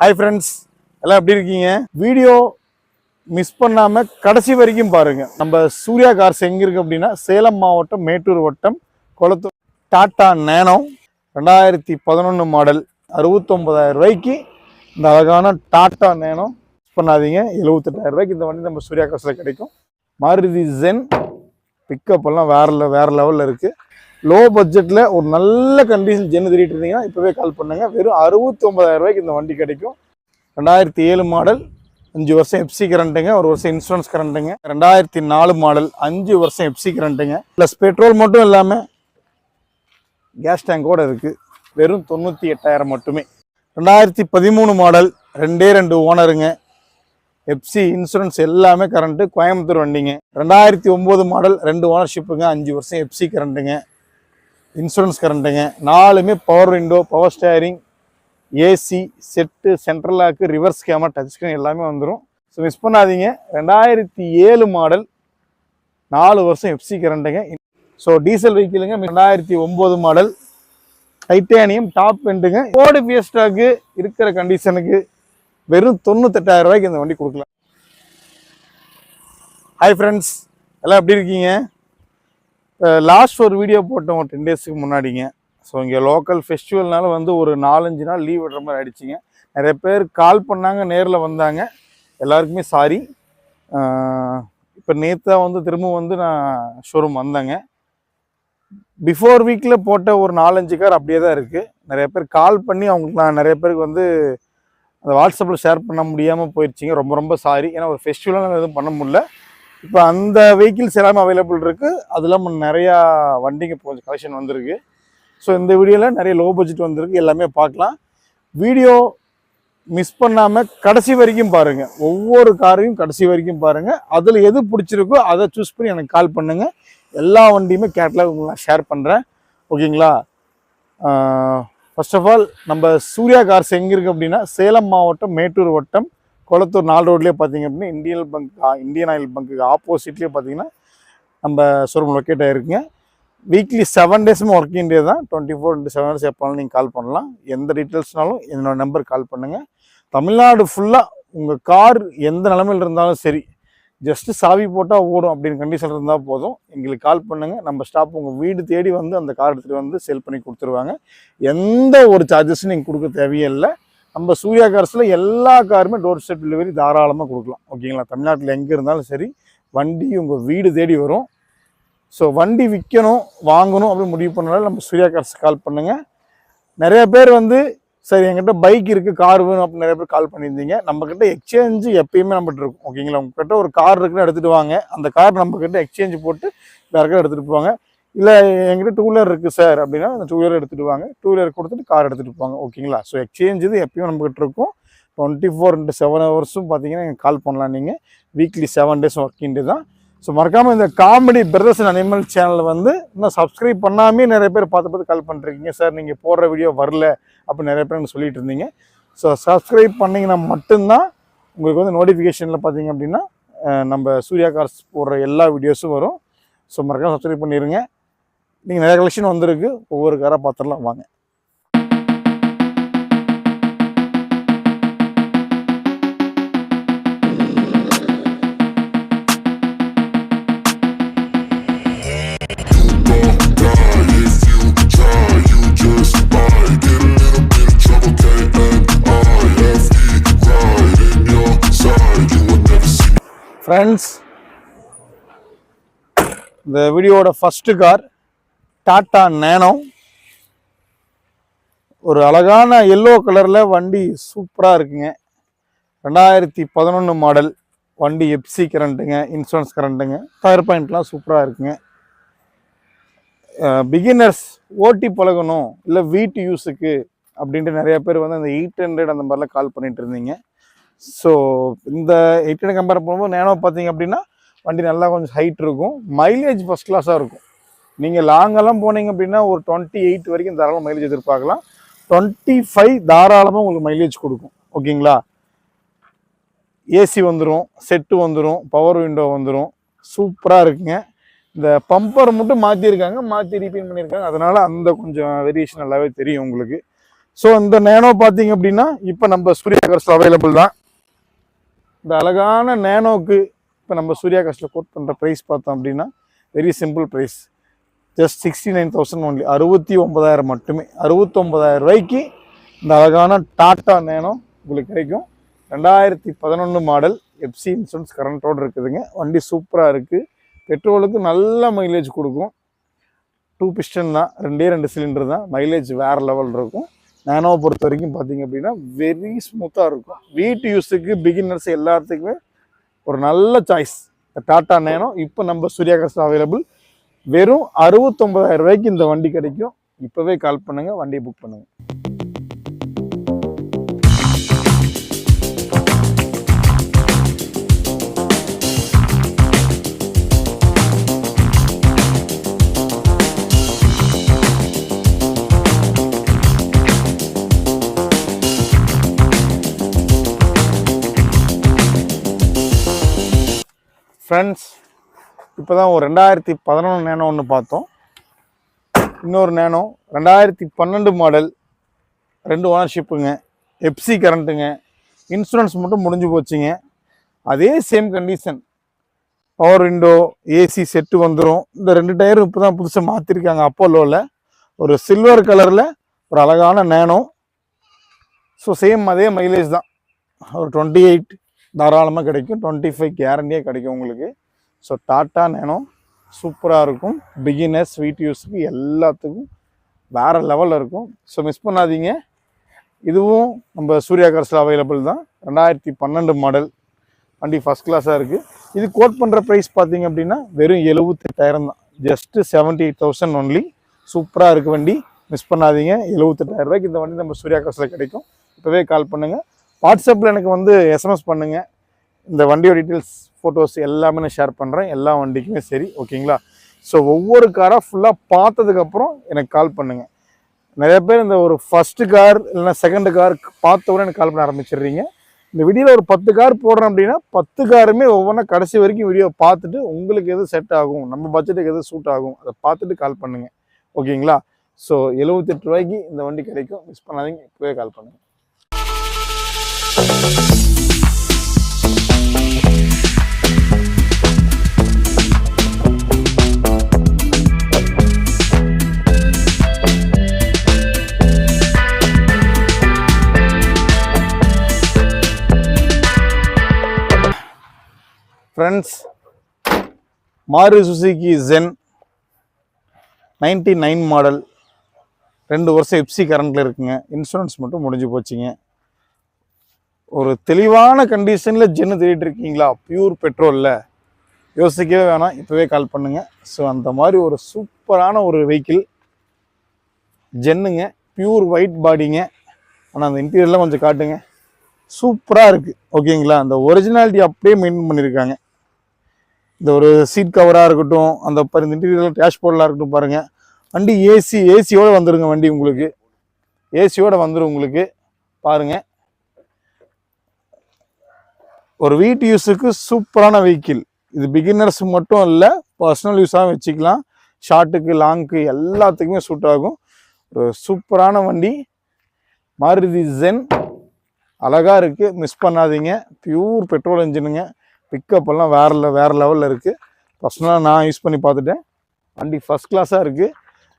Hi friends எல்லாம் எப்படி இருக்கீங்க? வீடியோ மிஸ் பண்ணாமல் கடைசி வரைக்கும் பாருங்கள் நம்ம சூர்யா கார்ஸ் எங்கே இருக்குது அப்படின்னா சேலம் மாவட்டம் மேட்டூர் வட்டம் குளத்தூர். டாட்டா நேனோ ரெண்டாயிரத்தி பதினொன்று மாடல் அறுபத்தொம்பதாயிரம் ரூபாய்க்கு இந்த அழகான டாட்டா நேனோ மிஸ் பண்ணாதீங்க. எழுபத்தெட்டாயிரம் ரூபாய்க்கு இந்த வண்டி நம்ம சூர்யா கார்ஸில் கிடைக்கும். மாருதி ஜென் பிக்கப் எல்லாம் வேற le- லெவலில் இருக்குது லோ பட்ஜெட்டில் ஒரு நல்ல கண்டிஷன் ஜென்னு தேடிட்டு இருந்தீங்கன்னா இப்போவே கால் பண்ணுங்க. வெறும் அறுபத்தி ஒன்பதாயிரம் ரூபாய்க்கு இந்த வண்டி கிடைக்கும். ரெண்டாயிரத்தி ஏழு மாடல் அஞ்சு வருஷம் எஃப்சி கரண்ட்டுங்க ஒரு வருஷம் இன்சூரன்ஸ் கரண்ட்டுங்க ரெண்டாயிரத்தி நாலு மாடல் அஞ்சு வருஷம் எஃப்சி கரண்ட்டுங்க ப்ளஸ் பெட்ரோல் மட்டும் இல்லாமல் கேஸ் டேங்கோடு இருக்குது வெறும் தொண்ணூற்றி எட்டாயிரம் மட்டுமே. ரெண்டாயிரத்தி பதிமூணு மாடல் ரெண்டே ரெண்டு ஓனருங்க எஃப்சி இன்சூரன்ஸ் எல்லாமே கரண்ட்டு கோயம்புத்தூர் வண்டிங்க. ரெண்டாயிரத்தி ஒம்பது மாடல் ரெண்டு ஓனர்ஷிப்புங்க அஞ்சு வருஷம் எஃப்சி கரண்ட்டுங்க இன்சூரன்ஸ் கரண்ட்டுங்க. நாலுமே power window power steering AC set central lock reverse camera touch screen எல்லாமே வந்துடும் ஸோ மிஸ் பண்ணாதீங்க. ரெண்டாயிரத்தி ஏழு மாடல் நாலு வருஷம் எஃப்சி கரண்ட்டுங்க. ஸோ டீசல் வெஹிக்கிளுங்க ரெண்டாயிரத்தி ஒம்பது மாடல் டைட்டானியம் டாப் வெண்டுங்க ஓடு ஃபியஸ்டாக்கு இருக்கிற கண்டிஷனுக்கு வெறும் தொண்ணூத்தெட்டாயிரம் ரூபாய்க்கு இந்த வண்டி கொடுக்கலாம். ஹாய் ஃப்ரெண்ட்ஸ் எல்லாம் எப்படி இருக்கீங்க? லாஸ்ட் ஒரு வீடியோ போட்டோம் ஒரு டென் டேஸ்க்கு முன்னாடிங்க. ஸோ இங்கே லோக்கல் ஃபெஸ்டிவல்னால வந்து ஒரு நாலஞ்சு நாள் லீவ் விடுற மாதிரி ஆகிடுச்சிங்க நிறைய பேர் கால் பண்ணாங்க நேரில் வந்தாங்க. எல்லாருக்குமே சாரி இப்போ நேற்று வந்து திரும்ப வந்து நான் ஷோரூம் வந்தேங்க. பிஃபோர் வீக்கில் போட்ட ஒரு நாலஞ்சு கார் அப்படியே தான் இருக்குது நிறைய பேர் கால் பண்ணி அவங்களுக்கு நான் நிறைய பேருக்கு வந்து அந்த வாட்ஸ்அப்பில் ஷேர் பண்ண முடியாமல் போயிடுச்சிங்க ரொம்ப ரொம்ப சாரி ஏன்னா ஒரு ஃபெஸ்டிவலாக எதுவும் பண்ண முடியல. இப்போ அந்த வெஹிக்கிள்ஸ் எல்லாமே அவைலபிள் இருக்குது அது இல்லாமல் நிறையா வண்டிங்க கொஞ்சம் கலெக்ஷன் வந்திருக்கு. ஸோ இந்த வீடியோவில் நிறைய லோ பட்ஜெட் வந்திருக்கு. எல்லாமே பார்க்கலாம். வீடியோ மிஸ் பண்ணாமல் கடைசி வரைக்கும் பாருங்கள் ஒவ்வொரு காரையும் கடைசி வரைக்கும் பாருங்கள் அதில் எது பிடிச்சிருக்கோ அதை சூஸ் பண்ணி எனக்கு கால் பண்ணுங்கள் எல்லா வண்டியுமே கேட்லாக் உங்களுக்கு நான் ஷேர் பண்ணுறேன் ஓகேங்களா ஃபர்ஸ்ட் ஆஃப் ஆல் நம்ம சூர்யா கார்ஸ் எங்கே இருக்குது அப்படின்னா சேலம் மாவட்டம் மேட்டூர் வட்டம் கொளத்தூர் நாலு ரோட்லேயே பார்த்தீங்க அப்படின்னா இந்தியன் பங்க் இந்தியன் ஆயில் பங்க்குக்கு ஆப்போசிட்லேயே பார்த்தீங்கன்னா நம்ம ஷோரூம் லொக்கேட் ஆகிருக்குங்க வீக்லி செவன் டேஸுமே ஒர்க்கிங் டே தான். Twenty four into seven days எப்போனாலும் நீங்கள் கால் பண்ணலாம். எந்த டீட்டெயில்ஸ்னாலும் என்னோட நம்பர் கால் பண்ணுங்கள் தமிழ்நாடு ஃபுல்லாக உங்கள் கார் எந்த நிலமையில் இருந்தாலும் சரி ஜஸ்ட்டு சாவி போட்டால் ஓடும் அப்படின்னு கண்டிஷன் இருந்தால் போதும். எங்களுக்கு கால் பண்ணுங்கள் நம்ம ஸ்டாப் உங்கள் வீடு தேடி வந்து அந்த கார் எடுத்துகிட்டு வந்து சேல் பண்ணி கொடுத்துருவாங்க. எந்த ஒரு சார்ஜஸும் நீங்கள் கொடுக்க தேவையே இல்லை. நம்ம சூர்யா கார்ஸில் எல்லா காருமே டோர் ஸ்டெப் டெலிவரி தாராளமாக கொடுக்கலாம். ஓகேங்களா தமிழ்நாட்டில் எங்கே இருந்தாலும் சரி வண்டி உங்கள் வீடு தேடி வரும். ஸோ வண்டி விற்கணும் வாங்கணும் அப்படின்னு முடிவு பண்ணனால நம்ம சூர்யா கார்ஸ் கால் பண்ணுங்கள் நிறைய பேர் வந்து சரி என்கிட்ட பைக் இருக்குது கார் வேணும் அப்படின்னு நிறைய பேர் கால் பண்ணியிருந்தீங்க. நம்மக்கிட்ட எக்ஸ்சேஞ்சு எப்பயுமே நம்மகிட்ட இருக்கும். ஓகேங்களா உங்ககிட்ட ஒரு கார் இருக்குன்னு எடுத்துகிட்டு வாங்க. அந்த கார் நம்மக்கிட்ட எக்ஸ்சேஞ்ச் போட்டு வேறு எடுத்துகிட்டு போவாங்க. இல்லை எங்கிட்ட டூ வீலர் இருக்குது சார் அப்படின்னா அந்த டூ வீலர் எடுத்துகிட்டு வாங்க. டூ வீலர் கொடுத்துட்டு கார் எடுத்துகிட்டு போவாங்க ஓகேங்களா ஸோ எக்ஸ்சேஞ்ச் இது எப்பயும் நம்மகிட்ட இருக்கும். டுவெண்ட்டி ஃபோர் இன்ட்டு செவன் ஹவர்ஸும் பார்த்தீங்கன்னா நீங்கள் கால் பண்ணலாம் நீங்கள் weekly seven days working day தான். ஸோ மறக்காமல் இந்த காமெடி பிரதர்ஸ் அனிமல் சேனல் வந்து இன்னும் சப்ஸ்கிரைப் பண்ணாமே நிறைய பேர் பார்த்து பார்த்து கால் பண்ணிருக்கீங்க சார் நீங்கள் போடுற வீடியோ வரல அப்படின்னு நிறைய பேர் எனக்கு சொல்லிட்டு இருந்தீங்க. ஸோ சப்ஸ்கிரைப் பண்ணிங்கன்னா மட்டும்தான் உங்களுக்கு வந்து நோட்டிஃபிகேஷனில் பார்த்தீங்க அப்படின்னா நம்ம சூர்யா கார்ஸ் போடுற எல்லா வீடியோஸும் வரும். ஸோ மறக்காமல் சப்ஸ்கிரைப் பண்ணிடுங்க நீங்கள் நிறைய கலெக்ஷன் வந்திருக்கு. ஒவ்வொரு காராக பார்த்துடலாம் வாங்க. ஃப்ரெண்ட்ஸ் இந்த வீடியோவோட ஃபஸ்ட்டு கார் டாட்டா நேனோ. ஒரு அழகான எல்லோ கலரில் வண்டி சூப்பராக இருக்குங்க. ரெண்டாயிரத்தி பதினொன்று மாடல் வண்டி எப்சி கரண்ட்டுங்க இன்சூரன்ஸ் கரண்ட்டுங்க டயர் பாயிண்ட்லாம் சூப்பராக இருக்குங்க. பிகினர்ஸ் ஓட்டி பழகணும் இல்லை வீட்டு யூஸுக்கு அப்படின்ட்டு நிறைய பேர் வந்து அந்த எயிட் ஹண்ட்ரட் அந்த மாதிரிலாம் கால் பண்ணிட்டு இருந்தீங்க. ஸோ இந்த எயிட் ஹண்ட்ரட் கம்பேர் பண்ணும்போது நேனோ பார்த்தீங்க அப்படின்னா வண்டி நல்லா கொஞ்சம் ஹைட் இருக்கும். மைலேஜ் ஃபஸ்ட் கிளாஸாக இருக்கும். நீங்கள் லாங்கெல்லாம் போனீங்க அப்படின்னா ஒரு டுவெண்ட்டி எயிட் வரைக்கும் தாராளம் மைலேஜ் எதிர்பார்க்கலாம். டுவெண்ட்டி ஃபைவ் தாராளமாக உங்களுக்கு மைலேஜ் கொடுக்கும். ஓகேங்களா? ஏசி வந்துடும் செட்டு வந்துடும் பவர் விண்டோ வந்துடும் சூப்பராக இருக்குங்க. இந்த பம்பர் மட்டும் மாற்றிருக்காங்க மாற்றி ரீபெயின் பண்ணியிருக்காங்க அதனால் அந்த கொஞ்சம் வேரியேஷன் நல்லாவே தெரியும் உங்களுக்கு. ஸோ இந்த நேனோ பார்த்தீங்க அப்படின்னா இப்போ நம்ம சூர்யா கர்ஸில் அவைலபிள் தான். இந்த அழகான நேனோக்கு இப்போ நம்ம சூர்யா கர்ஸில் கோட் பண்ணுற ப்ரைஸ் பார்த்தோம் அப்படின்னா very simple price just sixty nine thousand only அறுபத்தி ஒன்பதாயிரம் மட்டுமே. அறுபத்தொம்பதாயிரம் ரூபாய்க்கு இந்த அழகான டாட்டா நேனோ உங்களுக்கு கிடைக்கும். ரெண்டாயிரத்தி பதினொன்று மாடல் எஃப்சி இன்சூரன்ஸ் கரண்ட்டோடு இருக்குதுங்க. வண்டி சூப்பராக இருக்குது பெட்ரோலுக்கு நல்ல மைலேஜ் கொடுக்கும். டூ பிஸ்டன் தான். ரெண்டே ரெண்டு சிலிண்டர் தான். மைலேஜ் வேறு லெவல் இருக்கும். நேனோவை பொறுத்த வரைக்கும் பார்த்தீங்க அப்படின்னா வெரி ஸ்மூத்தாக இருக்கும். வீட்டு யூஸுக்கு பிகினர்ஸ் எல்லாத்துக்குமே ஒரு நல்ல சாய்ஸ் டாட்டா நேனோ இப்போ நம்ம சூர்யா அவைலபிள் வெறும் அறுபத்தொம்பதாயிரம் ரூபாய்க்கு இந்த வண்டி கிடைக்கும். இப்போவே கால் பண்ணுங்கள் வண்டியை புக் பண்ணுங்கள் ஃப்ரெண்ட்ஸ் இப்போ தான் ஒரு ரெண்டாயிரத்தி பதினொன்று நேனோ ஒன்று பார்த்தோம். இன்னொரு நேனோ ரெண்டாயிரத்தி பன்னெண்டு மாடல் ரெண்டு ஓனர்ஷிப்புங்க எப்சி கரண்ட்டுங்க இன்சூரன்ஸ் மட்டும் முடிஞ்சு போச்சுங்க. அதே same condition power window AC set வந்துடும் இந்த ரெண்டு டயரும் இப்போ தான் புதுசாக மாற்றிருக்காங்க அப்போலோவில் ஒரு சில்வர் கலரில் ஒரு அழகான நேனோ. ஸோ சேம் அதே மைலேஜ் தான். ஒரு டுவெண்ட்டி எயிட் தாராளமாக கிடைக்கும். டுவெண்ட்டி ஃபைவ் கேரண்டியாக கிடைக்கும் உங்களுக்கு. ஸோ டாட்டா நேனோ சூப்பராக இருக்கும். பிகினர்ஸ் வீட் யூஸுக்கு எல்லாத்துக்கும் வேறு லெவலில் இருக்கும். ஸோ மிஸ் பண்ணாதீங்க. இதுவும் நம்ம சூர்யா கார்ஸில் அவைலபிள் தான். ரெண்டாயிரத்தி பன்னெண்டு மாடல் வண்டி ஃபஸ்ட் கிளாஸாக இருக்குது இது கோட் பண்ணுற ப்ரைஸ் பார்த்தீங்க அப்படின்னா வெறும் எழுபத்தெட்டாயிரம் தான். Just seventy eight thousand only சூப்பராக இருக்குது வண்டி. மிஸ் பண்ணாதீங்க. எழுபத்தெட்டாயிரம் ரூபாய்க்கு இந்த வண்டி நம்ம சூர்யா காசில் கிடைக்கும். இப்போவே கால் பண்ணுங்கள் வாட்ஸ்அப்பில் எனக்கு வந்து எஸ்எம்எஸ் பண்ணுங்கள் இந்த வண்டியோட டீட்டெயில்ஸ் ஃபோட்டோஸ் எல்லாமே நான் ஷேர் பண்ணுறேன் எல்லா வண்டிக்குமே சரி ஓகேங்களா ஸோ ஒவ்வொரு காராக ஃபுல்லாக பார்த்ததுக்கப்புறம் எனக்கு கால் பண்ணுங்கள் நிறைய பேர் இந்த ஒரு ஃபஸ்ட்டு கார் இல்லைன்னா செகண்ட் கார் பார்த்த உடனே எனக்கு கால் பண்ண ஆரம்பிச்சிடுறீங்க. இந்த வீடியோவில் ஒரு பத்து கார் போடுறோம் அப்படின்னா பத்து காருமே ஒவ்வொன்றா கடைசி வரைக்கும் வீடியோ பார்த்துட்டு உங்களுக்கு எது செட் ஆகும் நம்ம பட்ஜெட்டுக்கு எது சூட் ஆகும் அதை பார்த்துட்டு கால் பண்ணுங்கள் ஓகேங்களா ஸோ எழுபத்தெட்டு ரூபாய்க்கு இந்த வண்டி கிடைக்கும். மிஸ் பண்ணாதீங்க இப்போவே கால் பண்ணுங்கள் friends Maruti Suzuki Zen ninety nine model ரெண்டு வருஷம் எப்சி கரண்ட்டில் இருக்குங்க. இன்சூரன்ஸ் மட்டும் முடிஞ்சு போச்சுங்க. ஒரு தெளிவான கண்டிஷனில் ஜென்னு தேடிட்டு இருக்கீங்களா? பியூர் பெட்ரோலில் யோசிக்கவே வேணாம். இப்போவே கால் பண்ணுங்கள் ஸோ அந்த மாதிரி ஒரு சூப்பரான ஒரு வெஹிக்கிள் ஜென்னுங்க பியூர் ஒயிட் பாடிங்க ஆனால் அந்த இன்டீரியர்லாம் கொஞ்சம் காட்டுங்க. சூப்பராக இருக்குது ஓகேங்களா அந்த ஒரிஜினாலிட்டி அப்படியே மெயின்டைன் பண்ணியிருக்காங்க இந்த ஒரு சீட் கவராக இருக்கட்டும் அந்த இன்டீரியர் டேஷ்போர்டெலாம் இருக்கட்டும் பாருங்கள் வண்டி ஏசி ஏசியோடு வந்துடுங்க வண்டி உங்களுக்கு. ஏசியோடு வந்துடும் உங்களுக்கு. பாருங்கள் ஒரு வீட்டு யூஸுக்கு சூப்பரான வெஹிக்கிள் இது பிகினர்ஸ் மட்டும் இல்லை பர்சனல் யூஸாகவும் வச்சுக்கலாம். ஷார்ட்டுக்கு லாங்க்கு எல்லாத்துக்குமே சூட் ஆகும். ஒரு சூப்பரான வண்டி. மாருதி ஜென் அழகாக இருக்குது மிஸ் பண்ணாதீங்க. பியூர் பெட்ரோல் இன்ஜினுங்க பிக்கப் எல்லாம் வேற வேறு லெவலில் இருக்குது பர்சனலாக நான் யூஸ் பண்ணி பார்த்துட்டேன். வண்டி ஃபஸ்ட் கிளாஸாக இருக்குது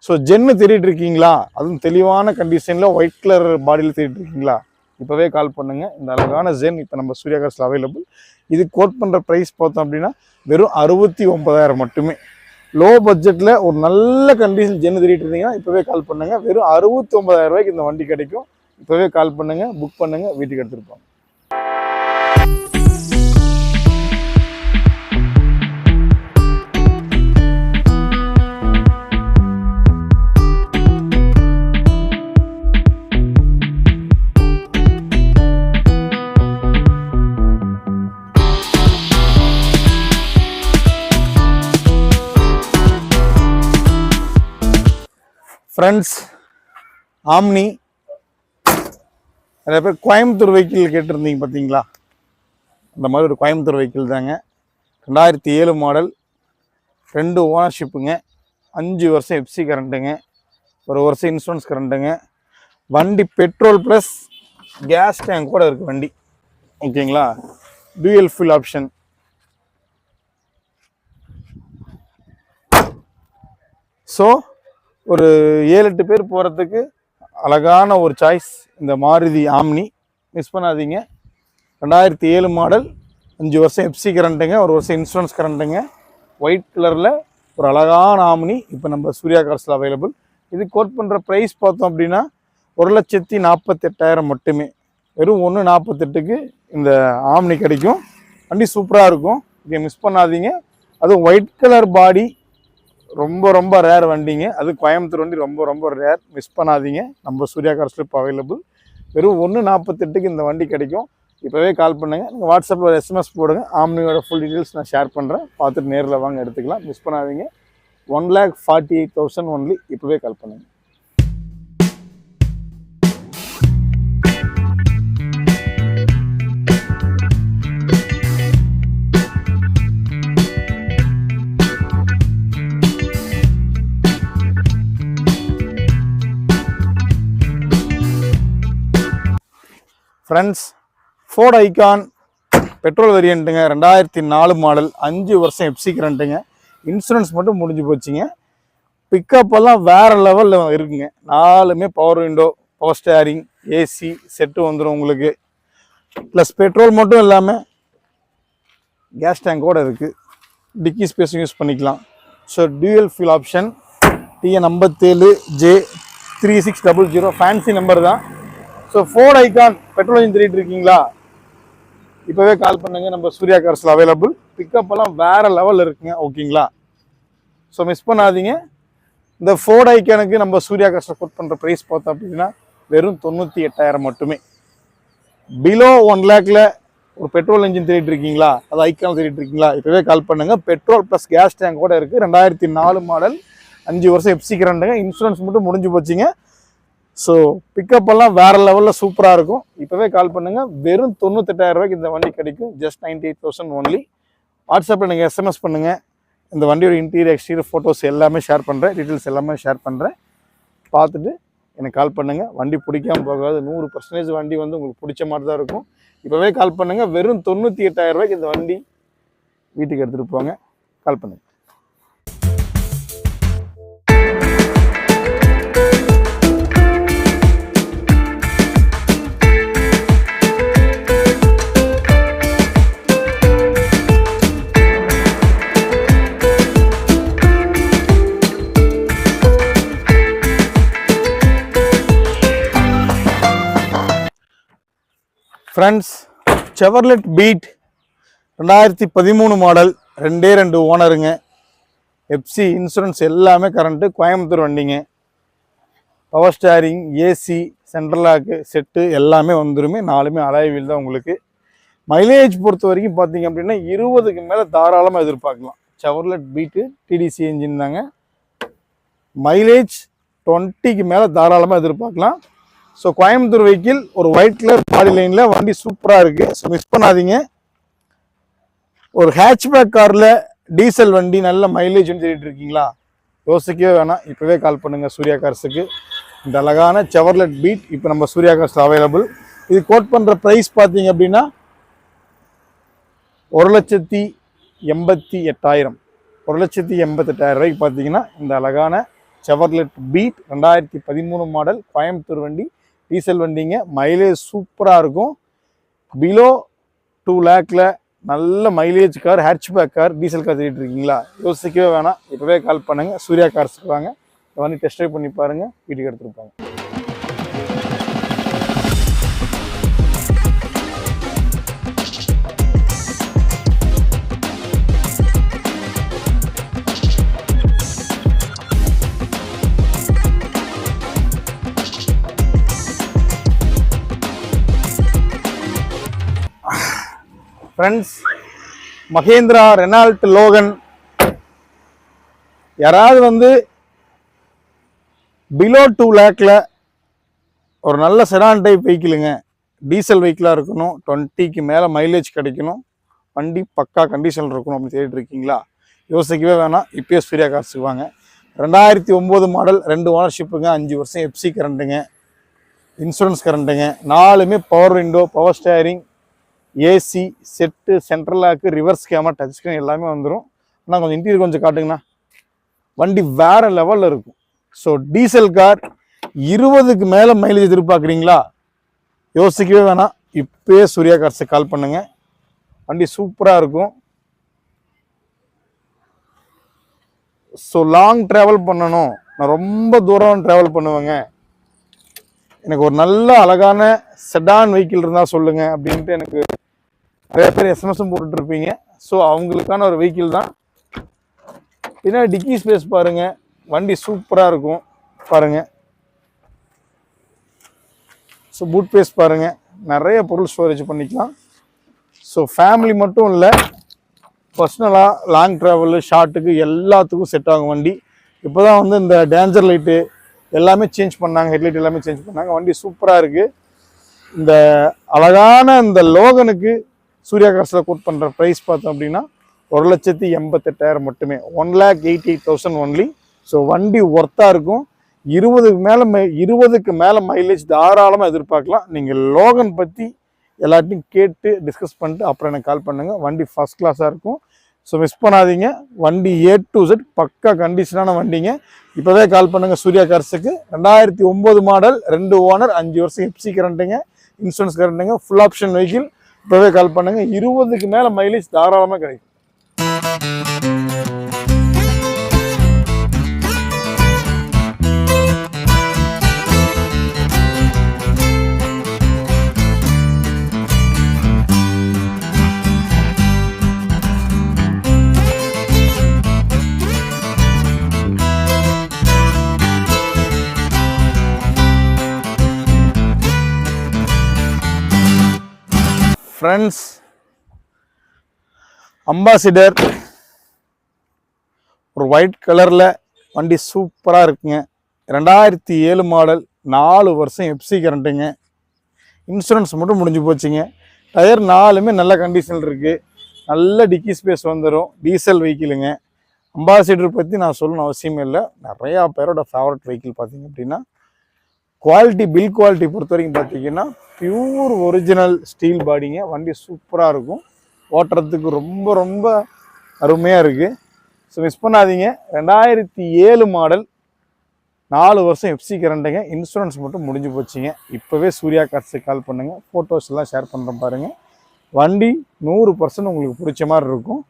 ஸோ ஜென்னு தேடிட்டு இருக்கீங்களா? அதுவும் தெளிவான கண்டிஷனில் ஒயிட் கலர் பாடியில் தேடிட்டு இருக்கீங்களா? இப்போவே கால் பண்ணுங்கள் இந்த அழகான ஜென் இப்போ நம்ம சூர்யா காசில் அவைலபிள் இது கோட் பண்ணுற ப்ரைஸ் பார்த்தோம் அப்படின்னா வெறும் அறுபத்தி ஒன்பதாயிரம் மட்டுமே. லோ பட்ஜெட்டில் ஒரு நல்ல கண்டிஷன் ஜென்னு தேடிட்டு இருந்தீங்கன்னா இப்போவே கால் பண்ணுங்கள் வெறும் அறுபத்தி ஒன்பதாயிரம் ரூபாய்க்கு இந்த வண்டி கிடைக்கும். இப்போவே கால் பண்ணுங்கள் புக் பண்ணுங்கள் வீட்டுக்கு எடுத்துருப்பாங்க ஃப்ரெண்ட்ஸ் ஆம்னி நிறைய பேர் கோயம்புத்தூர் வெஹிக்கிள் கேட்டிருந்தீங்க பார்த்தீங்களா? அந்த மாதிரி ஒரு கோயம்புத்தூர் வெஹிக்கிள் தாங்க. ரெண்டாயிரத்தி ஏழு மாடல் ரெண்டு ஓனர்ஷிப்புங்க அஞ்சு வருஷம் எஃப்சி கரண்ட்டுங்க ஒரு வருஷம் இன்சூரன்ஸ் கரண்ட்டுங்க வண்டி பெட்ரோல் ப்ளஸ் கேஸ் டேங்க் கூட இருக்குது வண்டி. ஓகேங்களா டூயல் ஃபில் ஆப்ஷன் ஸோ ஒரு ஏழு எட்டு பேர் போகிறதுக்கு அழகான ஒரு சாய்ஸ் இந்த மாருதி ஆம்னி. மிஸ் பண்ணாதீங்க. ரெண்டாயிரத்தி ஏழு மாடல் அஞ்சு வருஷம் எஃப்சி கரண்ட்டுங்க ஒரு வருஷம் இன்சூரன்ஸ் கரண்ட்டுங்க ஒயிட் கலரில் ஒரு அழகான ஆம்னி இப்போ நம்ம சூர்யா கார்ஸில் அவைலபிள் இது கோட் பண்ணுற ப்ரைஸ் பார்த்தோம் அப்படின்னா ஒரு லட்சத்தி நாற்பத்தெட்டாயிரம் மட்டுமே. வெறும் ஒன்று நாற்பத்தெட்டுக்கு இந்த ஆம்னி கிடைக்கும். வண்டி சூப்பராக இருக்கும். இதை மிஸ் பண்ணாதீங்க. அதுவும் ஒயிட் கலர் பாடி ரொம்ப ரொம்ப ரேர் வண்டிங்க. அது கோயம்புத்தூர் வண்டி ரொம்ப ரொம்ப ரேர் மிஸ் பண்ணாதீங்க. நம்ம சூர்யா கார் ஸ்லிப் அவைலபிள் வெறும் ஒன்று நாற்பத்தெட்டுக்கு இந்த வண்டி கிடைக்கும். இப்போவே கால் பண்ணுங்க. நீங்கள் வாட்ஸ்அப்பில் எஸ்எம்எஸ் போடுங்க. ஆம்னியோட ஃபுல் டீட்டெயில்ஸ் நான் ஷேர் பண்ணுறேன் பார்த்துட்டு நேரில் வாங்க எடுத்துக்கலாம். மிஸ் பண்ணாதீங்க. One lakh forty eight thousand only இப்போவே கால் பண்ணுங்க. ஃப்ரெண்ட்ஸ் ஃபோர்ட் ஐகான் பெட்ரோல் வேரியண்ட்டுங்க ரெண்டாயிரத்தி நாலு மாடல் அஞ்சு வருஷம் எப்சி கரண்ட்டுங்க இன்சூரன்ஸ் மட்டும் முடிஞ்சு போச்சுங்க. பிக்கப் எல்லாம் வேற லெவலில் இருக்குங்க. நாலுமே power window power steering AC set வந்துடும் உங்களுக்கு. ப்ளஸ் பெட்ரோல் மட்டும் இல்லாமல் கேஸ் டேங்கோடு இருக்குது டிக்கி ஸ்பேஸும் யூஸ் பண்ணிக்கலாம். So dual fuel option TN ஐம்பத்தேழு J three six double zero fancy number தான். So Ford Ikon petrol engine தேடிட்டு இருக்கீங்களா? இப்போவே கால் பண்ணுங்க நம்ம சூர்யா கார்ஸில் அவைலபிள் பிக்கப் எல்லாம் வேறு லெவலில் இருக்குங்க ஓகேங்களா? ஸோ மிஸ் பண்ணாதீங்க. இந்த ஃபோர்ட் ஐக்கானுக்கு நம்ம சூர்யா கார்ஸில் கோட் பண்ணுற ப்ரைஸ் பார்த்தோம் அப்படின்னா வெறும் தொண்ணூற்றி எட்டாயிரம் மட்டுமே. பிலோ ஒன் லேக்கில் ஒரு பெட்ரோல் இன்ஜின் தேடிட்டு இருக்கீங்களா? அது ஐக்கான் தேடிட்டு இருக்கீங்களா? இப்போவே கால் பண்ணுங்க. பெட்ரோல் ப்ளஸ் கேஸ் டேங்க் கூட இருக்குது ரெண்டாயிரத்தி நாலு மாடல் அஞ்சு வருஷம் எஃப்சி இன்சூரன்ஸ் மட்டும் முடிஞ்சு போச்சுங்க. ஸோ பிக்கப் எல்லாம் வேற லெவலில் சூப்பராக இருக்கும். இப்போவே கால் பண்ணுங்கள் வெறும் தொண்ணூத்தெட்டாயிரம் ரூபாய்க்கு இந்த வண்டி கிடைக்கும். Just ninety eight thousand only வாட்ஸ்அப்பில் நீங்கள் எஸ்எம்எஸ் பண்ணுங்கள் இந்த வண்டியோட இன்டீரியர் எக்ஸ்டீரியர் ஃபோட்டோஸ் எல்லாமே ஷேர் பண்ணுறேன் டீட்டெயில்ஸ் எல்லாமே ஷேர் பண்ணுறேன் பார்த்துட்டு எனக்கு கால் பண்ணுங்கள் வண்டி பிடிக்காம போகாது. நூறு பர்சன்டேஜ் வண்டி வந்து உங்களுக்கு பிடிச்ச மாதிரி தான் இருக்கும். இப்போவே கால் பண்ணுங்கள் வெறும் தொண்ணூற்றி எட்டாயிரம் ரூபாய்க்கு இந்த வண்டி வீட்டுக்கு எடுத்துகிட்டு போங்க. கால் பண்ணுங்கள் ஃப்ரெண்ட்ஸ் செவர்லெட் பீட் ரெண்டாயிரத்தி பதிமூணு மாடல் ரெண்டே ரெண்டு ஓனருங்க எப்சி இன்சூரன்ஸ் எல்லாமே கரண்ட்டு கோயம்புத்தூர் வண்டிங்க. Power steering AC central lock set எல்லாமே வந்துருமே. நாலுமே அலாய் வீல் தான் உங்களுக்கு. மைலேஜ் பொறுத்த வரைக்கும் பார்த்தீங்க அப்படின்னா இருபதுக்கு மேலே தாராளமாக எதிர்பார்க்கலாம். செவர்லெட் பீட்டு டிடிசி என்ஜின் தாங்க. மைலேஜ் டுவெண்ட்டிக்கு மேலே தாராளமாக எதிர்பார்க்கலாம். ஸோ கோயம்புத்தூர் வெஹிக்கிள் ஒரு ஒயிட் கலர் பாடி லைனில் வண்டி சூப்பராக இருக்குது ஸோ மிஸ் பண்ணாதீங்க. ஒரு ஹேட்ச்பேக் காரில் டீசல் வண்டி நல்ல மைலேஜ் சொல்லிட்டு இருக்கீங்களா? யோசிக்கவே வேணாம். இப்போவே கால் பண்ணுங்கள் சூர்யா கார்ஸுக்கு இந்த அழகான செவர்லெட் பீட் இப்போ நம்ம சூர்யா கார்ஸ் அவைலபிள் இது கோட் பண்ணுற ப்ரைஸ் பார்த்தீங்க அப்படின்னா ஒரு லட்சத்தி எண்பத்தி எட்டாயிரம். ஒரு லட்சத்தி எண்பத்தெட்டாயிரம் ரூபாய்க்கு பார்த்தீங்கன்னா இந்த அழகான செவர்லெட் பீட் ரெண்டாயிரத்தி பதிமூணு மாடல் கோயம்புத்தூர் வண்டி டீசல் வண்டிங்க. மைலேஜ் சூப்பராக இருக்கும். பிலோ டூ லேக்கில் நல்ல mileage car hatchback car diesel car தேடிட்டு இருக்கீங்களா? யோசிக்கவே வேணாம். இப்போவே கால் பண்ணுங்கள் சூர்யா கார்ஸுக்கு வாங்க. வந்து வண்டி டெஸ்ட் ட்ரைவ் பண்ணி பாருங்கள் வீட்டுக்கு எடுத்துருப்பாங்க ஃப்ரெண்ட்ஸ் மகேந்திரா ரெனால்ட் லோகன் யாராவது வந்து பிலோ டூ லேக்கில் ஒரு நல்ல செடான் டைப் வெஹிக்கிளுங்க டீசல் வெஹிக்கிளாக இருக்கணும் டுவெண்ட்டிக்கு மேலே மைலேஜ் கிடைக்கணும் வண்டி பக்கா கண்டிஷனில் இருக்கணும் அப்படின்னு தேடிட்டு இருக்கீங்களா? யோசிக்கவே வேணாம். இப்போயே சூர்யா காசுக்கு வாங்க. ரெண்டாயிரத்தி ஒம்பது மாடல் ரெண்டு ஓனர்ஷிப்புங்க அஞ்சு வருஷம் எப்சி கரண்ட்டுங்க இன்சூரன்ஸ் கரண்ட்டுங்க நாலுமே power window power steering AC set central lock reverse camera touch screen எல்லாமே வந்துடும் ஆனால் கொஞ்சம் இன்டீரியர் கொஞ்சம் காட்டுங்கண்ணா. வண்டி வேறு லெவலில் இருக்கும். ஸோ டீசல் கார் இருபதுக்கு மேலே மைலேஜ் எதிர்பார்க்குறீங்களா? யோசிக்கவே வேணாம். இப்போயே சூர்யா கார்ஸை கால் பண்ணுங்கள் வண்டி சூப்பராக இருக்கும். ஸோ லாங் ட்ராவல் பண்ணணும். நான் ரொம்ப தூரம் ட்ராவல் பண்ணுவேங்க. எனக்கு ஒரு நல்ல அழகான செடான் வெஹிக்கிள் இருந்தால் சொல்லுங்கள் அப்படின்ட்டு எனக்கு நிறைய பேர் எஸ்எம்எஸும் போட்டுட்டு இருப்பீங்க ஸோ அவங்களுக்கான ஒரு வெஹிக்கிள் தான். பின்னாடி டிக்கி ஸ்பேஸ் பாருங்கள் வண்டி சூப்பராக இருக்கும். பாருங்கள் ஸோ பூட் பேஸ் பாருங்கள் நிறைய பொருள் ஸ்டோரேஜ் பண்ணிக்கலாம். ஸோ ஃபேமிலி மட்டும் இல்லை. பர்சனலாக லாங் ட்ராவலு ஷார்ட்டுக்கு எல்லாத்துக்கும் செட் ஆகும் வண்டி. இப்போ தான் வந்து இந்த டேஞ்சர் லைட்டு எல்லாமே சேஞ்ச் பண்ணாங்க. ஹெட்லைட் எல்லாமே சேஞ்ச் பண்ணாங்க. வண்டி சூப்பராக இருக்குது இந்த அழகான இந்த லோகனுக்கு சூர்யா காசில் கோட் பண்ணுற ப்ரைஸ் பார்த்தோம் அப்படின்னா ஒரு லட்சத்தி எண்பத்தெட்டாயிரம் மட்டுமே. One lakh eighty eight thousand only so வண்டி ஒர்த்தாக இருக்கும். இருபதுக்கு மேலே மை இருபதுக்கு மேலே மைலேஜ் தாராளமாக எதிர்பார்க்கலாம். நீங்கள் லோகன் பற்றி எல்லாத்தையும் கேட்டு டிஸ்கஸ் பண்ணிட்டு அப்புறம் எனக்கு கால் பண்ணுங்கள் வண்டி ஃபஸ்ட் கிளாஸாக இருக்கும். ஸோ மிஸ் பண்ணாதீங்க. வண்டி ஏ டு செட் பக்கா கண்டிஷனான வண்டிங்க. இப்போவே கால் பண்ணுங்கள் சூர்யா கார்ஸுக்கு ரெண்டாயிரத்தி ஒம்பது மாடல் ரெண்டு ஓனர் அஞ்சு வருஷம் எப்சி கரண்ட்டுங்க இன்சூரன்ஸ் கரண்ட்டுங்க ஃபுல் ஆப்ஷன் வெஹிக்கிள் இப்போவே கால் பண்ணுங்கள் இருபதுக்கு மேலே மைலேஜ் தாராளமாக கிடைக்கும். ஃப்ரெண்ட்ஸ் அம்பாசிடர் ஒரு ஒயிட் கலரில் வண்டி சூப்பராக இருக்குங்க. ரெண்டாயிரத்தி ஏழு மாடல் நாலு வருஷம் எப்சி கரண்ட்டுங்க இன்சூரன்ஸ் மட்டும் முடிஞ்சு போச்சுங்க. டயர் நாலுமே நல்ல கண்டிஷனில் இருக்குது நல்ல டிக்கி ஸ்பேஸ் வந்துடும் டீசல் வெஹிக்கிளுங்க அம்பாசிடர் பற்றி நான் சொல்லணும் அவசியமே இல்லை. நிறையா பேரோட ஃபேவரட் வெஹிக்கிள் பார்த்தீங்க அப்படின்னா குவாலிட்டி பில் குவாலிட்டி பொறுத்த வரைக்கும் பார்த்தீங்கன்னா பியூர் ஒரிஜினல் ஸ்டீல் பாடிங்க வண்டி சூப்பராக இருக்கும். ஓட்டுறதுக்கு ரொம்ப ரொம்ப அருமையாக இருக்குது ஸோ மிஸ் பண்ணாதீங்க. ரெண்டாயிரத்தி ஏழு மாடல் நாலு வருஷம் எஃப்சி கரண்ட்டுங்க இன்சூரன்ஸ் மட்டும் முடிஞ்சு போச்சுங்க. இப்போவே சூர்யா கார்ஸுக்கு கால் பண்ணுங்கள் ஃபோட்டோஸ் எல்லாம் ஷேர் பண்ணுறேன் பாருங்கள் வண்டி நூறு பர்சன்ட் உங்களுக்கு பிடிச்ச மாதிரி இருக்கும்.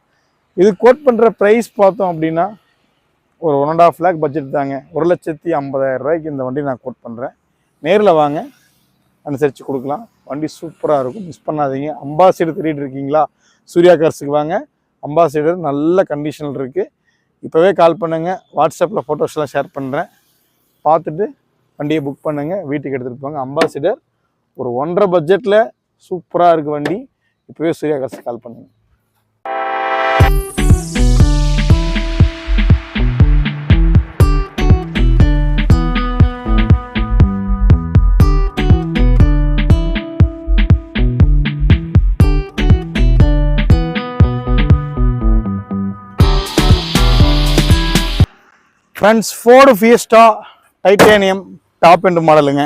இது கோட் பண்ணுற ப்ரைஸ் பார்த்தோம் அப்படின்னா ஒரு one and half lakh budget தாங்க. ஒரு லட்சத்தி ஐம்பதாயிரம் ரூபாய்க்கு இந்த வண்டி நான் கோட் பண்ணுறேன் நேரில் வாங்க. அனுசரித்து கொடுக்கலாம். வண்டி சூப்பராக இருக்கும். மிஸ் பண்ணாதீங்க. அம்பாசிடர் தேடிட்டு இருக்கீங்களா? சூர்யா கார்ஸுக்கு வாங்க. அம்பாசிடர் நல்ல கண்டிஷனில் இருக்குது இப்போவே கால் பண்ணுங்கள் வாட்ஸ்அப்பில் ஃபோட்டோஸ்லாம் ஷேர் பண்ணுறேன் பார்த்துட்டு வண்டியை புக் பண்ணுங்கள் வீட்டுக்கு எடுத்துகிட்டு போங்க. அம்பாசிடர் ஒரு ஒன்றரை பட்ஜெட்டில் சூப்பராக இருக்குது வண்டி. இப்போவே சூர்யா கார்ஸுக்கு கால் பண்ணுங்கள் friends Ford Fiesta Titanium top end மாடலுங்க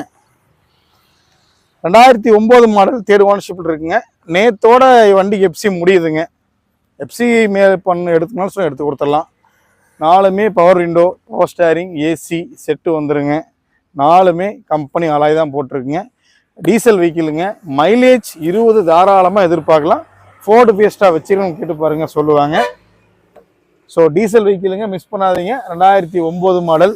ரெண்டாயிரத்தி ஒம்பது மாடல் தேர்வு ஓனர்ஷிப்பில் இருக்குங்க. நேத்தோட வண்டிக்கு எப்சி முடியுதுங்க. எப்சி மே பண்ண எடுத்துனாலும் சொல்லி எடுத்து கொடுத்துடலாம். நாலுமே power window power steering AC set வந்துருங்க. நாலுமே கம்பெனி அலாய் தான் போட்டிருக்குங்க. டீசல் வெஹிக்கிளுங்க மைலேஜ் இருபது தாராளமாக எதிர்பார்க்கலாம். ஃபோர்டு ஃபியஸ்டா வச்சிருக்கணும் கேட்டு பாருங்கள் சொல்லுவாங்க. ஸோ டீசல் வெஹிக்கிளுங்க மிஸ் பண்ணாதீங்க. ரெண்டாயிரத்தி ஒம்பது மாடல்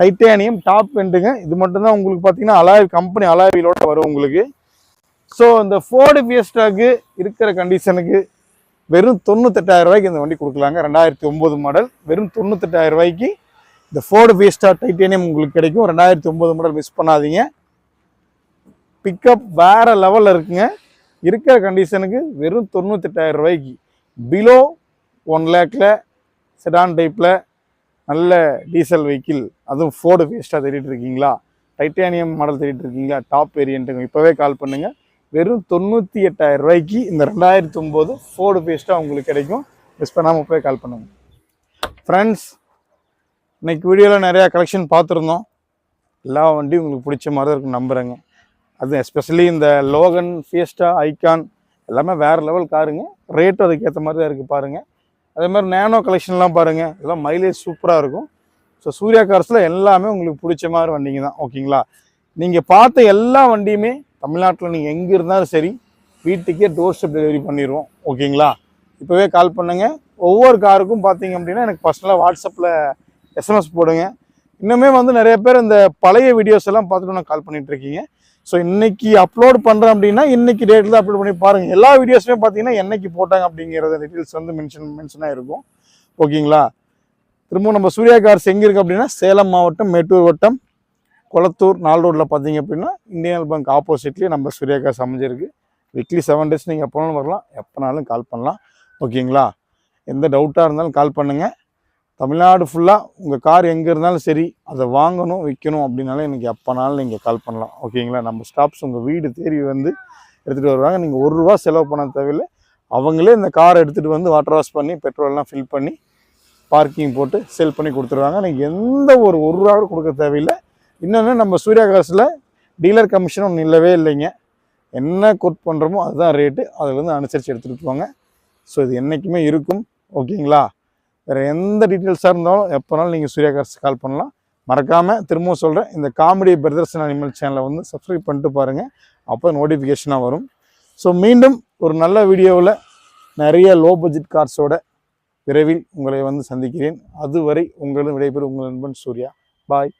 டைட்டேனியம் டாப் வெண்டுங்க இது மட்டும்தான் உங்களுக்கு பார்த்தீங்கன்னா அலாய் கம்பெனி அலாய்விலோட வரும் உங்களுக்கு. ஸோ இந்த ஃபோர்டு ஃபியஸ்டாக்கு இருக்கிற கண்டிஷனுக்கு வெறும் தொண்ணூத்தெட்டாயிரம் ரூபாய்க்கு இந்த வண்டி கொடுக்கலாங்க. ரெண்டாயிரத்தி ஒம்பது மாடல் வெறும் தொண்ணூத்தெட்டாயிரம் ரூபாய்க்கு இந்த ஃபோர்டு ஃபியஸ்டா டைட்டேனியம் உங்களுக்கு கிடைக்கும். ரெண்டாயிரத்தி ஒம்பது மாடல் மிஸ் பண்ணாதீங்க. பிக்கப் வேறு லெவலில் இருக்குங்க. இருக்கிற கண்டிஷனுக்கு வெறும் தொண்ணூத்தெட்டாயிரம் ரூபாய்க்கு. பிலோ ஒன் லேக்கில் செடான் டைப்பில் நல்ல டீசல் வெஹிக்கிள் அதுவும் ஃபோர்டு ஃபேஸ்ட்டாக தேடிட்டு இருக்கீங்களா டைட்டானியம் மாடல் தேடிட்டு இருக்கீங்களா டாப் வேரியண்ட்டுங்க இப்போவே கால் பண்ணுங்கள் வெறும் தொண்ணூற்றி எட்டாயிரம் ரூபாய்க்கு இந்த ரெண்டாயிரத்தி ஒம்பது ஃபோர்டு ஃபேஸ்ட்டாக உங்களுக்கு கிடைக்கும். மிஸ் பண்ணாமல் போய் கால் பண்ணுங்கள் ஃப்ரெண்ட்ஸ் இன்றைக்கி வீடியோவில் நிறையா கலெக்ஷன் பார்த்துருந்தோம். எல்லா வண்டியும் உங்களுக்கு பிடிச்ச மாதிரி தான் இருக்கும் நம்புகிறேங்க அது எஸ்பெஷலி இந்த லோகன் ஃபியஸ்டா ஐகான் எல்லாமே வேறு லெவல் காருங்க ரேட்டும் அதுக்கேற்ற மாதிரி தான் இருக்குது பாருங்கள் அதே மாதிரி நேனோ கலெக்ஷன்லாம் பாருங்கள் இதெல்லாம் மைலேஜ் சூப்பராக இருக்கும். ஸோ சூர்யா கார்ஸில் எல்லாமே உங்களுக்கு பிடிச்ச மாதிரி வண்டிங்க தான். ஓகேங்களா நீங்கள் பார்த்த எல்லா வண்டியுமே தமிழ்நாட்டில் நீங்கள் எங்கே இருந்தாலும் சரி வீட்டுக்கே டோர் ஸ்டெப் டெலிவரி பண்ணிடுவோம் ஓகேங்களா இப்போவே கால் பண்ணுங்க. ஒவ்வொரு காருக்கும் பார்த்தீங்க அப்படின்னா எனக்கு பர்சனலாக வாட்ஸ்அப்பில் எஸ்எம்எஸ் போடுங்க. இன்னுமே வந்து நிறைய பேர் இந்த பழைய வீடியோஸ் எல்லாம் பார்த்துட்டு நான் கால் பண்ணிகிட்ருக்கீங்க ஸோ இன்னைக்கு அப்லோட் பண்ணுறோம் அப்படின்னா இன்னைக்கு டேட்டில் அப்லோட் பண்ணி பாருங்கள் எல்லா வீடியோஸுமே பார்த்தீங்கன்னா என்னைக்கு போட்டாங்க அப்படிங்கிறத டீட்டெயில்ஸ் வந்து மென்ஷன் மென்ஷனாக இருக்கும். ஓகேங்களா திரும்பவும் நம்ம சூர்யா கார்ஸ் எங்கே இருக்குது அப்படின்னா சேலம் மாவட்டம் மேட்டூர் வட்டம் கொளத்தூர் நால் ரோட்டில் பார்த்தீங்க அப்படின்னா இந்தியன் பேங்க் ஆப்போசிட்லேயே நம்ம சூர்யா கார்ஸ் அமைஞ்சிருக்கு. வீக்லி செவன் டேஸ் நீங்கள் எப்போனாலும் வரலாம். எப்போனாலும் கால் பண்ணலாம். ஓகேங்களா எந்த டவுட்டாக இருந்தாலும் கால் பண்ணுங்கள் தமிழ்நாடு ஃபுல்லாக உங்கள் கார் எங்கே இருந்தாலும் சரி அதை வாங்கணும் விற்கணும் அப்படின்னாலும் எனக்கு எப்போனாலும் நீங்கள் கால் பண்ணலாம். ஓகேங்களா நம்ம ஸ்டாப்ஸ் உங்கள் வீடு தேடி வந்து எடுத்துகிட்டு வருவாங்க. நீங்கள் ஒரு ரூபா செலவு பண்ண தேவையில்லை. அவங்களே இந்த காரை எடுத்துகிட்டு வந்து வாட்டர் வாஷ் பண்ணி பெட்ரோல்லாம் ஃபில் பண்ணி பார்க்கிங் போட்டு செல் பண்ணி கொடுத்துருவாங்க. நீங்கள் எந்த ஒரு ஒரு ரூபா கொடுக்க தேவையில்லை. இன்னொன்று நம்ம சூர்யா காசில் டீலர் கமிஷன் ஒன்றும் இல்லவே இல்லைங்க. என்ன கோட் பண்ணுறோமோ அதுதான் ரேட்டு அதில் வந்து அனுசரித்து எடுத்துகிட்டு போவாங்க ஸோ இது என்றைக்குமே இருக்கும். ஓகேங்களா வேறு எந்த டீட்டெயில்ஸாக இருந்தாலும் எப்போனாலும் நீங்கள் சூர்யா கார்ஸ் கால் பண்ணலாம். மறக்காமல் திரும்பவும் சொல்கிறேன் இந்த காமெடி பிரதர்ஸ் அனிமல் சேனலை வந்து சப்ஸ்கிரைப் பண்ணிட்டு பாருங்கள் அப்போ நோட்டிஃபிகேஷனாக வரும். ஸோ மீண்டும் ஒரு நல்ல வீடியோவில் நிறைய லோ பட்ஜெட் கார்ஸோட விரைவில் உங்களை வந்து சந்திக்கிறேன். அதுவரை உங்களிடம் விடைபெறும் உங்கள் நண்பன் சூர்யா. பாய்